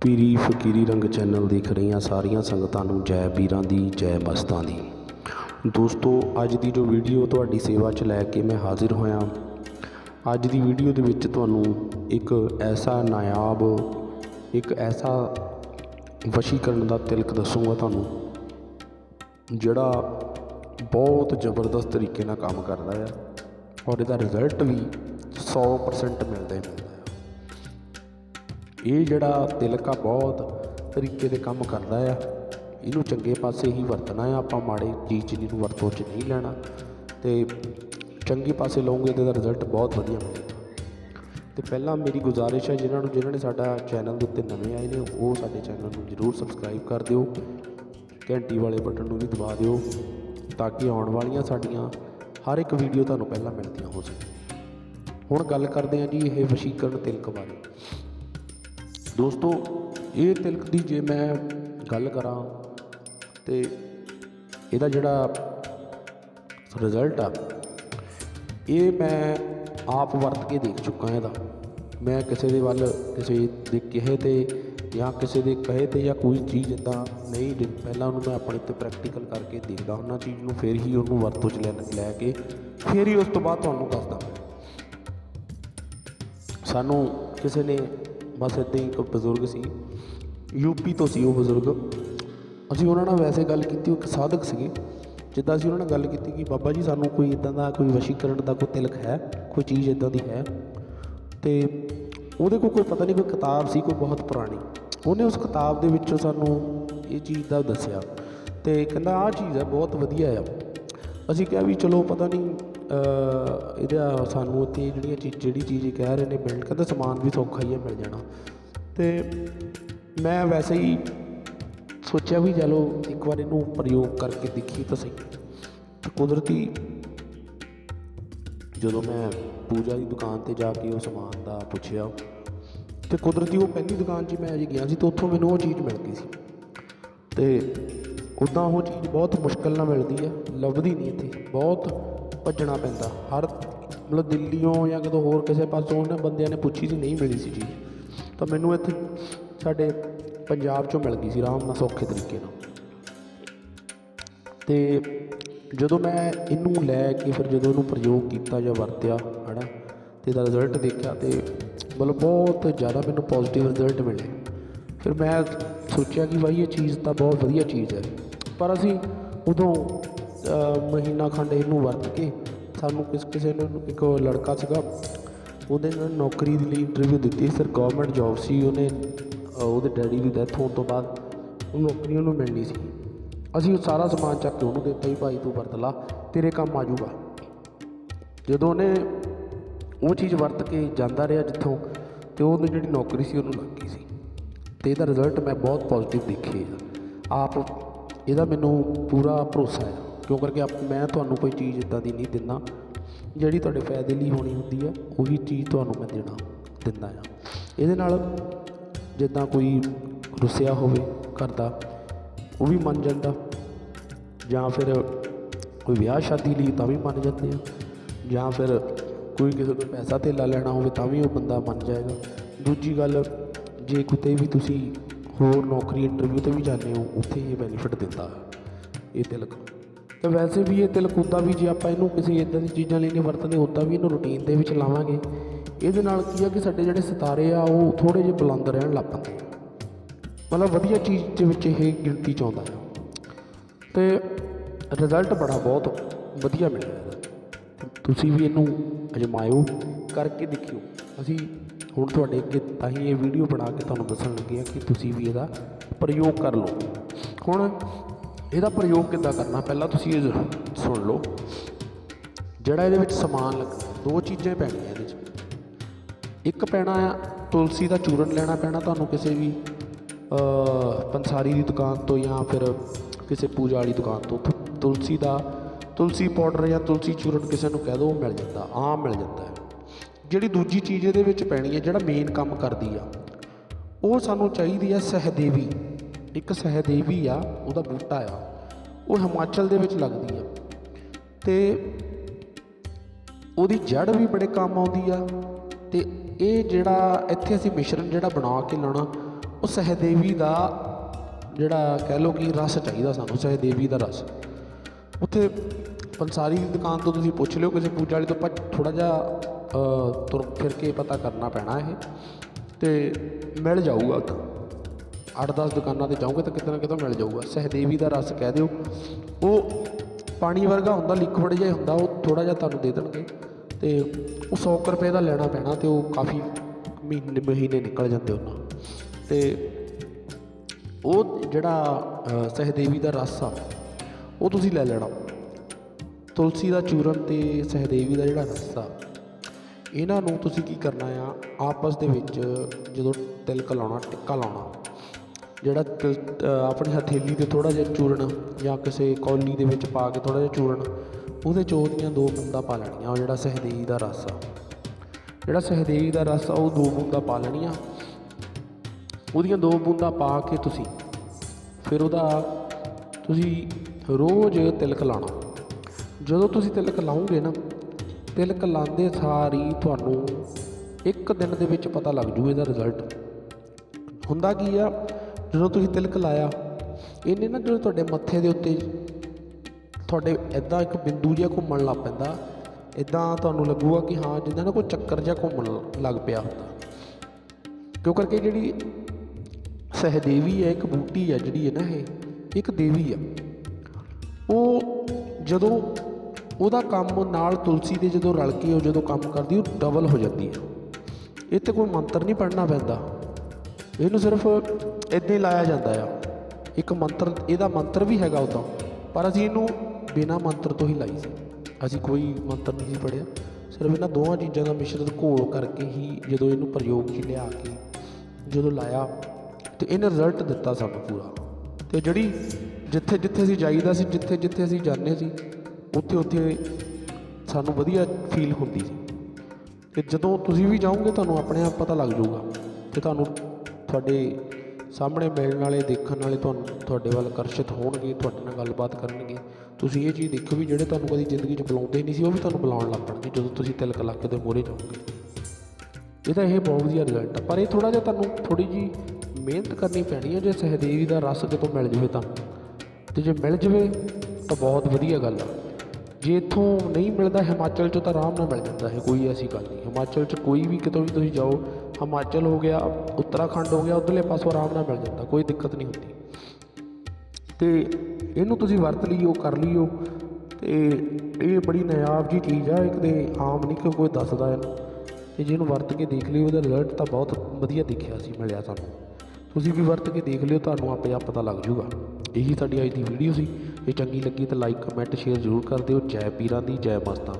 ਪੀਰੀ ਫਕੀਰੀ ਰੰਗ ਚੈਨਲ ਦੇਖ ਰਹੀਆਂ ਸਾਰੀਆਂ ਸੰਗਤਾਂ ਨੂੰ ਜੈ ਵੀਰਾਂ ਦੀ, ਜੈ ਮਸਤਾਂ ਦੀ। ਦੋਸਤੋ, ਅੱਜ ਦੀ ਜੋ ਵੀਡੀਓ ਤੁਹਾਡੀ ਸੇਵਾ 'ਚ ਲੈ ਕੇ ਮੈਂ ਹਾਜ਼ਰ ਹੋਇਆ, ਅੱਜ ਦੀ ਵੀਡੀਓ ਦੇ ਵਿੱਚ ਤੁਹਾਨੂੰ ਇੱਕ ਐਸਾ ਨਾਇਆਬ, ਇੱਕ ਐਸਾ ਵਸ਼ੀਕਰਨ ਦਾ ਤਿਲਕ ਦੱਸੂਗਾ ਤੁਹਾਨੂੰ, ਜਿਹੜਾ ਬਹੁਤ ਜ਼ਬਰਦਸਤ ਤਰੀਕੇ ਨਾਲ ਕੰਮ ਕਰਦਾ ਆ, ਔਰ ਇਹਦਾ ਰਿਜ਼ਲਟ ਵੀ 100% ਮਿਲਦਾ ਹੀ ਮਿਲਦਾ ਇਹ ਜਿਹੜਾ ਤਿਲਕ ਆ, ਬਹੁਤ ਤਰੀਕੇ ਦੇ ਕੰਮ ਕਰਦਾ ਆ। ਇਹਨੂੰ ਚੰਗੇ ਪਾਸੇ ਹੀ ਵਰਤਣਾ ਆ। ਆਪਾਂ ਮਾੜੇ ਚੀਜ਼ 'ਚ ਇਹਨੂੰ ਵਰਤੋਂ 'ਚ ਨਹੀਂ ਲੈਣਾ। ਤੇ ਚੰਗੇ ਪਾਸੇ ਲਓਗੇ ਤੇ ਇਹਦਾ ਰਿਜ਼ਲਟ ਬਹੁਤ ਵਧੀਆ ਮਿਲੇਗਾ। ਤੇ ਪਹਿਲਾਂ ਮੇਰੀ ਗੁਜ਼ਾਰਿਸ਼ ਹੈ ਜਿਨ੍ਹਾਂ ਨੂੰ ਜਿਨ੍ਹਾਂ ਨੇ ਸਾਡਾ ਚੈਨਲ ਦੇ ਉੱਤੇ ਨਵੇਂ ਆਏ ਨੇ, ਉਹ ਸਾਡੇ ਚੈਨਲ ਨੂੰ ਜਰੂਰ ਸਬਸਕ੍ਰਾਈਬ ਕਰ ਦਿਓ। ਘੰਟੀ ਵਾਲੇ ਬਟਨ ਨੂੰ ਵੀ ਦਬਾ ਦਿਓ, ਤਾਂ ਕਿ ਆਉਣ ਵਾਲੀਆਂ ਸਾਡੀਆਂ ਹਰ ਇੱਕ ਵੀਡੀਓ ਤੁਹਾਨੂੰ ਪਹਿਲਾਂ ਮਿਲਦੀਆਂ ਹੋ ਸਕੇ ਹੁਣ ਗੱਲ ਕਰਦੇ ਹਾਂ ਜੀ ਇਹ ਵਸ਼ੀਕਰਨ ਤਿਲਕ ਬਾਰੇ। ਦੋਸਤੋ, ਇਹ ਤਿਲਕ ਦੀ ਜੇ ਮੈਂ ਗੱਲ ਕਰਾਂ ਤੇ ਇਹਦਾ ਜਿਹੜਾ ਰਿਜ਼ਲਟ ਆ, ਇਹ ਮੈਂ ਆਪ ਵਰਤ ਕੇ ਦੇਖ ਚੁੱਕਾ ਇਹਦਾ। ਮੈਂ ਕਿਸੇ ਦੇ ਵੱਲ ਕਿਸੇ ਦੇ ਕਹੇ ਤੇ ਜਾਂ ਕਿਸੇ ਦੇ ਕਹੇ ਤੇ ਜਾਂ ਕੋਈ ਚੀਜ਼ ਇਦਾਂ ਨਹੀਂ ਪਹਿਲਾਂ ਉਹਨੂੰ ਮੈਂ ਆਪਣੇ ਤੇ ਪ੍ਰੈਕਟੀਕਲ ਕਰਕੇ ਦੇਖਦਾ ਉਹਨਾਂ ਚੀਜ਼ ਨੂੰ ਫਿਰ ਹੀ ਉਹਨੂੰ ਵਰਤੋਂ 'ਚ ਲੈ ਲੈ ਕੇ ਫਿਰ ਹੀ ਉਸ ਤੋਂ ਬਾਅਦ ਤੁਹਾਨੂੰ ਦੱਸਦਾ। ਸਾਨੂੰ ਕਿਸੇ ਨੇ ਬਸ ਇੱਦਾਂ ਹੀ ਇੱਕ ਬਜ਼ੁਰਗ ਸੀ ਯੂਪੀ ਤੋਂ ਸੀ ਉਹ ਬਜ਼ੁਰਗ। ਅਸੀਂ ਉਹਨਾਂ ਨਾਲ ਵੈਸੇ ਗੱਲ ਕੀਤੀ, ਉਹ ਇੱਕ ਸਾਧਕ ਸੀਗੇ। ਜਿੱਦਾਂ ਅਸੀਂ ਉਹਨਾਂ ਨਾਲ ਗੱਲ ਕੀਤੀ ਕਿ ਬਾਬਾ ਜੀ ਸਾਨੂੰ ਕੋਈ ਇਦਾਂ ਦਾ ਕੋਈ ਵਸ਼ੀਕਰਨ ਦਾ ਕੋਈ ਤਿਲਕ ਹੈ, ਕੋਈ ਚੀਜ਼ ਇਦਾਂ ਦੀ ਹੈ। ਤੇ ਉਹਦੇ ਕੋਲ ਕੋਈ ਪਤਾ ਨਹੀਂ, ਕੋਈ ਕਿਤਾਬ ਸੀ, ਕੋਈ ਬਹੁਤ ਪੁਰਾਣੀ। ਉਹਨੇ ਉਸ ਕਿਤਾਬ ਦੇ ਵਿੱਚੋਂ ਸਾਨੂੰ ਇਹ ਚੀਜ਼ ਦਾ ਦੱਸਿਆ। ਤੇ ਕਹਿੰਦਾ, ਆਹ ਚੀਜ਼ ਹੈ, ਬਹੁਤ ਵਧੀਆ ਆ। ਅਸੀਂ ਕਿਹਾ ਵੀ ਚਲੋ, ਪਤਾ ਨਹੀਂ ਇਹਦਾ ਸਾਨੂੰ ਉੱਥੇ ਜਿਹੜੀਆਂ ਚੀਜ਼ ਜਿਹੜੀ ਚੀਜ਼ ਕਹਿ ਰਹੇ ਨੇ ਬਿਲਡ ਕਹਿੰਦਾ ਸਮਾਨ ਵੀ ਸੌਖਾ ਹੀ ਹੈ ਮਿਲ ਜਾਣਾ। ਤੇ ਮੈਂ ਵੈਸੇ ਹੀ ਸੋਚਿਆ ਵੀ ਚਲੋ ਇੱਕ ਵਾਰ ਇਹਨੂੰ ਪ੍ਰਯੋਗ ਕਰਕੇ ਦੇਖੀ ਤਾਂ ਸਹੀ। ਤੇ ਕੁਦਰਤੀ ਜਦੋਂ ਮੈਂ ਪੂਜਾ ਦੀ ਦੁਕਾਨ ਤੇ ਜਾ ਕੇ ਉਹ ਸਮਾਨ ਦਾ ਪੁੱਛਿਆ, ਤੇ ਕੁਦਰਤੀ ਉਹ ਪਹਿਲੀ ਦੁਕਾਨ 'ਚ ਮੈਂ ਅਜੇ ਗਿਆ ਸੀ ਤੇ ਉੱਥੋਂ ਮੈਨੂੰ ਉਹ ਚੀਜ਼ ਮਿਲ ਗਈ ਸੀ। ਤੇ ਉੱਦਾਂ ਉਹ ਚੀਜ਼ ਬਹੁਤ ਮੁਸ਼ਕਲ ਨਾਲ ਮਿਲਦੀ ਹੈ, ਲੱਭਦੀ ਨਹੀਂ ਇੱਥੇ, ਬਹੁਤ ਭੱਜਣਾ ਪੈਂਦਾ। ਹਰ ਮਤਲਬ ਦਿੱਲੀੋਂ ਜਾਂ ਕਿਤੋਂ ਹੋਰ ਕਿਸੇ ਪਾਸੋਂ ਉਹਨਾਂ ਬੰਦਿਆਂ ਨੇ ਪੁੱਛੀ ਸੀ, ਨਹੀਂ ਮਿਲੀ ਸੀ ਚੀਜ਼। ਤਾਂ ਮੈਨੂੰ ਇੱਥੇ ਸਾਡੇ ਪੰਜਾਬ 'ਚੋਂ ਮਿਲ ਗਈ ਸੀ, ਆਰਾਮ ਨਾਲ ਸੌਖੇ ਤਰੀਕੇ ਨਾਲ। ਤੇ ਜਦੋਂ ਮੈਂ ਇਹਨੂੰ ਲੈ ਕੇ ਫਿਰ ਜਦੋਂ ਇਹਨੂੰ ਪ੍ਰਯੋਗ ਕੀਤਾ ਜਾਂ ਵਰਤਿਆ, ਹਨਾ, ਤੇ ਇਹਦਾ ਰਿਜ਼ਲਟ ਦੇਖਿਆ ਤੇ ਮਤਲਬ ਬਹੁਤ ਜ਼ਿਆਦਾ ਮੈਨੂੰ ਪੋਜ਼ਿਟਿਵ ਰਿਜ਼ਲਟ ਮਿਲੇ। ਫਿਰ ਮੈਂ ਸੋਚਿਆ ਕਿ ਭਾਈ ਇਹ ਚੀਜ਼ ਤਾਂ ਬਹੁਤ ਵਧੀਆ ਚੀਜ਼ ਹੈ। ਪਰ ਅਸੀਂ ਉਦੋਂ ਮਹੀਨਾ ਖੰਡ ਇਹਨੂੰ ਵਰਤ ਕੇ ਸਾਨੂੰ ਕਿਸ ਕਿਸੇ ਨੇ ਇੱਕ ਲੜਕਾ ਸੀਗਾ, ਉਹਦੇ ਨਾਲ ਨੌਕਰੀ ਦੇ ਲਈ ਇੰਟਰਵਿਊ ਦਿੱਤੀ ਸਰ ਗਵਰਨਮੈਂਟ ਜੌਬ ਸੀ, ਉਹਨੇ ਉਹਦੇ ਡੈਡੀ ਦੀ ਡੈਥ ਹੋਣ ਤੋਂ ਬਾਅਦ ਉਹ ਨੌਕਰੀ ਉਹਨੂੰ ਮਿਲਣੀ ਸੀ। ਅਸੀਂ ਉਹ ਸਾਰਾ ਸਮਾਨ ਚੱਕ ਕੇ ਉਹਨੂੰ ਦਿੱਤਾ ਵੀ ਭਾਈ ਤੂੰ ਵਰਤ ਲਾ, ਤੇਰੇ ਕੰਮ ਆ ਜਾਊਗਾ। ਜਦੋਂ ਉਹਨੇ ਉਹ ਚੀਜ਼ ਵਰਤ ਕੇ ਜਾਂਦਾ ਰਿਹਾ ਜਿੱਥੋਂ, ਤੇ ਉਹਦੀ ਜਿਹੜੀ ਨੌਕਰੀ ਸੀ ਉਹਨੂੰ ਲੱਗ ਗਈ ਸੀ। ਤੇ ਇਹਦਾ ਰਿਜ਼ਲਟ ਮੈਂ ਬਹੁਤ ਪੋਜ਼ਿਟਿਵ ਦੇਖੇ ਆਪ, ਇਹਦਾ ਮੈਨੂੰ ਪੂਰਾ ਭਰੋਸਾ ਹੈ। ਕਿਉਂ ਕਰਕੇ ਆਪ ਮੈਂ ਤੁਹਾਨੂੰ ਕੋਈ ਚੀਜ਼ ਇਦਾਂ ਦੀ ਨਹੀਂ ਦਿੰਦਾ। ਜਿਹੜੀ ਤੁਹਾਡੇ ਫਾਇਦੇ ਲਈ ਹੋਣੀ ਹੁੰਦੀ ਆ ਉਹੀ ਚੀਜ਼ ਤੁਹਾਨੂੰ ਮੈਂ ਦੇਣਾ ਦਿੰਦਾ ਆ ਇਹਦੇ ਨਾਲ ਜਿੱਦਾਂ ਕੋਈ ਰੁੱਸਿਆ ਹੋਵੇ ਘਰ ਦਾ, ਉਹ ਵੀ ਮੰਨ ਜਾਂਦਾ। ਜਾਂ ਫਿਰ ਕੋਈ ਵਿਆਹ ਸ਼ਾਦੀ ਲਈ ਤਾਂ ਵੀ ਮੰਨ ਜਾਂਦੇ ਆ। ਜਾਂ ਫਿਰ ਕੋਈ ਕਿਸੇ ਤੋਂ ਪੈਸਾ ਧੇਲਾ ਲੈਣਾ ਹੋਵੇ ਤਾਂ ਵੀ ਉਹ ਬੰਦਾ ਮੰਨ ਜਾਏਗਾ। ਦੂਜੀ ਗੱਲ, ਜੇ ਕਿਤੇ ਵੀ ਤੁਸੀਂ ਹੋਰ ਨੌਕਰੀ ਇੰਟਰਵਿਊ ਤੇ ਵੀ ਜਾਂਦੇ ਹੋ, ਉੱਥੇ ਇਹ ਬੈਨੀਫਿਟ ਦਿੰਦਾ ਹੈ। ਇਹ ਤਿਲਕ। ਤੇ ਵੈਸੇ ਵੀ ਇਹ ਤਿਲਕ ਵੀ ਜੇ ਆਪਾਂ ਇਹਨੂੰ ਕਿਸੇ ਇਦਾਂ ਦੀ ਚੀਜ਼ਾਂ ਲਈ ਨਹੀਂ ਵਰਤਦੇ ਉੱਦਾਂ ਵੀ ਇਹਨੂੰ ਰੂਟੀਨ ਦੇ ਵਿੱਚ ਲਾਵਾਂਗੇ। ਇਹਦੇ ਨਾਲ ਕੀ ਆ ਕਿ ਸਾਡੇ ਜਿਹੜੇ ਸਿਤਾਰੇ ਆ, ਉਹ ਥੋੜੇ ਜਿਹੇ ਬੁਲੰਦ ਰਹਿਣ ਲੱਗ ਪੈਂਦੇ ਮਤਲਬ ਵਧੀਆ ਚੀਜ਼ ਦੇ ਵਿੱਚ ਇਹ ਗਿਣਤੀ ਚ ਆਉਂਦਾ ਆ। ਤੇ ਰਿਜ਼ਲਟ ਬੜਾ ਬਹੁਤ ਵਧੀਆ ਮਿਲਿਆ ਤੁਸੀਂ ਵੀ ਇਹਨੂੰ ਅਜਮਾਇਓ, ਕਰਕੇ ਦੇਖਿਓ। ਅਸੀਂ ਹੁਣ ਤੁਹਾਡੇ ਅੱਗੇ ਤਾਂ ਹੀ ਇਹ ਵੀਡੀਓ ਬਣਾ ਕੇ ਤੁਹਾਨੂੰ ਦੱਸਣ ਲੱਗੇ ਆ ਕਿ ਤੁਸੀਂ ਵੀ ਇਹਦਾ ਪ੍ਰਯੋਗ ਕਰ ਲਓ। ਹੁਣ ਇਹਦਾ ਪ੍ਰਯੋਗ ਕਿੱਦਾਂ ਕਰਨਾ? ਪਹਿਲਾਂ ਤੁਸੀਂ ਇਹ ਸੁਣ ਲਓ। ਜਿਹੜਾ ਇਹਦੇ ਵਿੱਚ ਸਮਾਨ ਲੱਗਣਾ ਦੋ ਚੀਜ਼ਾਂ ਪੈਣੀਆਂ ਇਹਦੇ 'ਚ ਇੱਕ ਪੈਣਾ ਆ, ਤੁਲਸੀ ਦਾ ਚੂਰਨ ਲੈਣਾ ਪੈਣਾ ਤੁਹਾਨੂੰ ਕਿਸੇ ਵੀ ਪੰਸਾਰੀ ਦੀ ਦੁਕਾਨ ਤੋਂ ਜਾਂ ਫਿਰ ਕਿਸੇ ਪੂਜਾ ਵਾਲੀ ਦੁਕਾਨ ਤੋਂ। ਤੁਲਸੀ ਦਾ, ਤੁਲਸੀ ਪਾਊਡਰ ਜਾਂ ਤੁਲਸੀ ਚੂਰਨ ਕਿਸੇ ਨੂੰ ਕਹਿ ਦਿਓ ਮਿਲ ਜਾਂਦਾ, ਆਮ ਮਿਲ ਜਾਂਦਾ ਹੈ। ਜਿਹੜੀ ਦੂਜੀ ਚੀਜ਼ ਇਹਦੇ ਵਿੱਚ ਪੈਣੀ ਹੈ, ਜਿਹੜਾ ਮੇਨ ਕੰਮ ਕਰਦੀ ਆ, ਉਹ ਸਾਨੂੰ ਚਾਹੀਦੀ ਆ ਸਹਦੇਵੀ। ਇੱਕ ਸਹਦੇਵੀ ਆ, ਉਹਦਾ ਬੂਟਾ ਆ। ਉਹ ਹਿਮਾਚਲ ਦੇ ਵਿੱਚ ਲੱਗਦੀ ਆ। ਤੇ ਉਹਦੀ ਜੜ ਵੀ ਬੜੇ ਕੰਮ ਆਉਂਦੀ ਆ। ਤੇ ਇਹ ਜਿਹੜਾ ਇੱਥੇ ਅਸੀਂ ਮਿਸ਼ਰਣ ਜਿਹੜਾ ਬਣਾ ਕੇ ਲਾਉਣਾ, ਉਹ ਸਹਿਦੇਵੀ ਦਾ ਜਿਹੜਾ ਕਹਿ ਲਓ ਕਿ ਰਸ ਚਾਹੀਦਾ ਸਾਨੂੰ, ਸਹਿਦੇਵੀ ਦਾ ਰਸ। ਉੱਥੇ ਪੰਸਾਰੀ ਦੀ ਦੁਕਾਨ ਤੋਂ ਤੁਸੀਂ ਪੁੱਛ ਲਿਓ, ਕਿਸੇ ਪੂਜਾ ਵਾਲੇ ਤੋਂ ਪਰ ਥੋੜਾ ਜਿਹਾ ਤੁਰ ਫਿਰ ਕੇ ਪਤਾ ਕਰਨਾ ਪੈਣਾ ਇਹ। ਤੇ ਮਿਲ ਜਾਊਗਾ ਉੱਥੇ। 8-10 ਦੁਕਾਨਾਂ ਤੇ ਜਾਓਗੇ ਤਾਂ ਕਿਤੇ ਨਾ ਕਿਤੇ ਮਿਲ ਜਾਊਗਾ। ਸਹਿਦੇਵੀ ਦਾ ਰਸ ਕਹਿ ਦਿਓ। ਉਹ ਪਾਣੀ ਵਰਗਾ ਹੁੰਦਾ ਲਿਕਵਿਡ ਜਿਹਾ ਹੁੰਦਾ ਉਹ ਥੋੜਾ ਜਿਹਾ ਤੁਹਾਨੂੰ ਦੇ ਦੇਣਗੇ। ਤੇ ਉਹ 100 ਕੁ ਰੁਪਏ ਦਾ ਲੈਣਾ ਪੈਣਾ ਤੇ ਉਹ ਕਾਫੀ ਮਹੀਨੇ ਮਹੀਨੇ ਨਿਕਲ ਜਾਂਦੇ ਉਹਨਾਂ ਤੇ ਉਹ ਜਿਹੜਾ ਅ, ਸਹਿਦੇਵੀ ਦਾ ਰਸ ਆ ਉਹ ਤੁਸੀਂ ਲੈ ਲੈਣਾ। ਤੁਲਸੀ ਦਾ ਚੂਰਨ ਤੇ ਸਹਿਦੇਵੀ ਦਾ ਜਿਹੜਾ ਰਸ ਆ ਇਹਨਾਂ ਨੂੰ ਤੁਸੀਂ ਕੀ ਕਰਨਾ ਆ ਆਪਸ ਦੇ ਵਿੱਚ ਜਦੋਂ ਤਿਲਕ ਲਾਉਣਾ ਟਿੱਕਾ ਲਾਉਣਾ। ਜਿਹੜਾ ਤਿਲ ਆਪਣੀ ਹਥੇਲੀ ਤੇ ਥੋੜਾ ਜਿਹਾ ਚੂਰਨ ਜਾਂ ਕਿਸੇ ਕੌਲੀ ਦੇ ਵਿੱਚ ਪਾ ਕੇ ਥੋੜਾ ਜਿਹਾ ਚੂਰਨ, ਉਹਦੇ ਚ ਉਹਦੀਆਂ ਦੋ ਬੂੰਦਾਂ ਪਾ ਲੈਣੀਆਂ, ਉਹ ਜਿਹੜਾ ਸਹਿਦੇਵੀ ਦਾ ਰਸ ਆ। ਜਿਹੜਾ ਸਹਿਦੇਵੀ ਦਾ ਰਸ ਆ, ਉਹ ਦੋ ਬੂੰਦਾਂ ਪਾ ਲੈਣੀਆਂ। ਉਹਦੀਆਂ ਦੋ ਬੂੰਦਾਂ ਪਾ ਕੇ ਤੁਸੀਂ, ਫਿਰ ਉਹਦਾ ਤੁਸੀਂ ਰੋਜ਼ ਤਿਲਕ ਲਾਉਣਾ। ਜਦੋਂ ਤੁਸੀਂ ਤਿਲਕ ਲਾਉਂਗੇ ਨਾ, ਤਿਲਕ ਲਾਉਂਦੇ ਸਾਰ ਹੀ ਤੁਹਾਨੂੰ ਇੱਕ ਦਿਨ ਦੇ ਵਿੱਚ ਪਤਾ ਲੱਗ ਜੂ ਇਹਦਾ ਰਿਜ਼ਲਟ ਹੁੰਦਾ ਕੀ ਆ ਜਦੋਂ ਤੁਸੀਂ ਤਿਲਕ ਲਾਇਆ ਇਹਨੇ ਨਾ ਜਦੋਂ ਤੁਹਾਡੇ ਮੱਥੇ ਦੇ ਉੱਤੇ ਤੁਹਾਡੇ ਐਦਾਂ ਇੱਕ ਬਿੰਦੂ ਜਿਹਾ ਘੁੰਮਣ ਲੱਗ ਪੈਂਦਾ ਇਦਾਂ ਤੁਹਾਨੂੰ ਲੱਗੂਗਾ ਕਿ ਹਾਂ, ਜਿੱਦਾਂ ਨਾ ਕੋਈ ਚੱਕਰ ਜਿਹਾ ਘੁੰਮਣ ਲੱਗ ਪਿਆ ਹੁੰਦਾ। ਕਿਉਂ ਕਰਕੇ ਜਿਹੜੀ ਸਹਿਦੇਵੀ ਹੈ, ਇੱਕ ਬੂਟੀ ਹੈ ਜਿਹੜੀ ਹੈ ਨਾ ਇਹ, ਇੱਕ ਦੇਵੀ ਆ। ਉਹ ਜਦੋਂ ਉਹਦਾ ਕੰਮ ਨਾਲ ਤੁਲਸੀ ਦੇ ਜਦੋਂ ਰਲ ਕੇ ਉਹ ਜਦੋਂ ਕੰਮ ਕਰਦੀ, ਉਹ ਡਬਲ ਹੋ ਜਾਂਦੀ ਹੈ। ਇਹ ਤੇ ਕੋਈ ਮੰਤਰ ਨਹੀਂ ਪੜ੍ਹਨਾ ਪੈਂਦਾ। ਇਹਨੂੰ ਸਿਰਫ ਇੱਦਾਂ ਹੀ ਲਾਇਆ ਜਾਂਦਾ ਆ। ਇੱਕ ਮੰਤਰ, ਇਹਦਾ ਮੰਤਰ ਵੀ ਹੈਗਾ ਉਦਾਂ ਪਰ ਅਸੀਂ ਇਹਨੂੰ ਬਿਨਾ ਮੰਤਰ ਤੋਂ ਹੀ ਲਾਈ ਸੀ। ਅਸੀਂ ਕੋਈ ਮੰਤਰ ਨਹੀਂ ਸੀ ਪੜਿਆ ਸਿਰਫ ਇਹਨਾਂ ਦੋਵਾਂ ਚੀਜ਼ਾਂ ਦਾ ਮਿਸ਼ਰਤ ਘੋਲ ਕਰਕੇ ਹੀ ਜਦੋਂ ਇਹਨੂੰ ਪ੍ਰਯੋਗ 'ਚ ਲਿਆ ਕੇ, ਜਦੋਂ ਲਾਇਆ, ਤੇ ਇਹਨੇ ਰਿਜ਼ਲਟ ਦਿੱਤਾ ਸਾਨੂੰ ਪੂਰਾ। ਤੇ ਜਿਹੜੀ ਜਿੱਥੇ ਜਿੱਥੇ ਅਸੀਂ ਜਾਈਦਾ ਸੀ, ਜਿੱਥੇ ਜਿੱਥੇ ਅਸੀਂ ਜਾਂਦੇ ਸੀ, ਉੱਥੇ ਉੱਥੇ ਸਾਨੂੰ ਵਧੀਆ ਫੀਲ ਹੁੰਦੀ ਸੀ। ਤੇ ਜਦੋਂ ਤੁਸੀਂ ਵੀ ਜਾਓਗੇ, ਤੁਹਾਨੂੰ ਆਪਣੇ ਆਪ ਪਤਾ ਲੱਗ ਜਾਊਗਾ ਤੇ ਤੁਹਾਨੂੰ ਤੁਹਾਡੇ ਸਾਹਮਣੇ ਮਿਲਣ ਵਾਲੇ, ਦੇਖਣ ਵਾਲੇ ਤੁਹਾਨੂੰ, ਤੁਹਾਡੇ ਵੱਲ ਆਕਰਸ਼ਿਤ ਹੋਣਗੇ, ਤੁਹਾਡੇ ਨਾਲ ਗੱਲਬਾਤ ਕਰਨਗੇ। ਤੁਸੀਂ ਇਹ ਚੀਜ਼ ਦੇਖੋ ਵੀ ਜਿਹੜੇ ਤੁਹਾਨੂੰ ਕਦੀ ਜ਼ਿੰਦਗੀ 'ਚ ਬੁਲਾਉਂਦੇ ਨਹੀਂ ਸੀ, ਉਹ ਵੀ ਤੁਹਾਨੂੰ ਬੁਲਾਉਣ ਲੱਗ ਪਣਗੇ ਜਦੋਂ ਤੁਸੀਂ ਤਿਲਕ ਲੱਕ ਦੇ ਮੂਹਰੇ ਜਾਓਗੇ। ਇਹਦਾ ਇਹ ਬਹੁਤ ਵਧੀਆ ਰਿਜ਼ਲਟ ਆ, ਪਰ ਇਹ ਥੋੜਾ ਜਿਹਾ ਤੁਹਾਨੂੰ ਥੋੜੀ ਜੀ ਮਿਹਨਤ ਕਰਨੀ ਪੈਣੀ ਹੈ ਜੇ ਸਹਿਦੇਵੀ ਦਾ ਰਸ ਕਿਤੋਂ ਮਿਲ ਜਾਵੇ ਤਾਂ ਤੇ ਜੇ ਮਿਲ ਜਾਵੇ, ਤਾਂ ਬਹੁਤ ਵਧੀਆ ਗੱਲ ਆ। ਜੇ ਇੱਥੋਂ ਨਹੀਂ ਮਿਲਦਾ, ਹਿਮਾਚਲ 'ਚ ਤਾਂ ਆਰਾਮ ਨਾਲ ਮਿਲ ਜਾਂਦਾ ਹੈ, ਕੋਈ ਐਸੀ ਗੱਲ ਨਹੀਂ। ਹਿਮਾਚਲ 'ਚ ਕੋਈ ਵੀ, ਕਿਤੋਂ ਵੀ ਤੁਸੀਂ ਜਾਓ ਹਿਮਾਚਲ ਹੋ ਗਿਆ, ਉੱਤਰਾਖੰਡ ਹੋ ਗਿਆ, ਉਧਰਲੇ ਪਾਸੋਂ ਆਰਾਮ ਨਾਲ ਮਿਲ ਜਾਂਦਾ, ਕੋਈ ਦਿੱਕਤ ਨਹੀਂ ਹੁੰਦੀ। ਤੇ ਇਹਨੂੰ ਤੁਸੀਂ ਵਰਤ ਲਈਓ, ਕਰ ਲਈਓ, ਤੇ ਇਹ ਬੜੀ ਨਾਯਾਬ ਜੀ ਚੀਜ਼ ਆ, ਇੱਕ ਤੇ ਆਮ ਨਹੀਂ ਕਿ ਕੋਈ ਦੱਸਦਾ ਇਹਨੂੰ। ਤੇ ਜਿਹਨੂੰ ਵਰਤ ਕੇ ਦੇਖ ਲਿਓ ਉਹਦਾ ਰਿਜ਼ਲਟ ਤਾਂ ਬਹੁਤ ਵਧੀਆ ਦਿਖਿਆ ਸੀ, ਮਿਲਿਆ ਸਾਨੂੰ। ਤੁਸੀਂ ਵੀ ਵਰਤ ਕੇ ਦੇਖ ਲਿਓ, ਤੁਹਾਨੂੰ ਆਪੇ ਆਪ ਪਤਾ ਲੱਗ ਜਾਊਗਾ। ਇਹੀ ਸਾਡੀ ਅੱਜ ਦੀ ਵੀਡੀਓ ਸੀ। ਜੇ ਚੰਗੀ ਲੱਗੀ ਤਾਂ ਲਾਈਕ ਕਮੈਂਟ ਸ਼ੇਅਰ ਜ਼ਰੂਰ ਕਰ ਦਿਓ। ਜੈ ਪੀਰਾਂ ਦੀ ਜੈ ਮਸਤਾਂ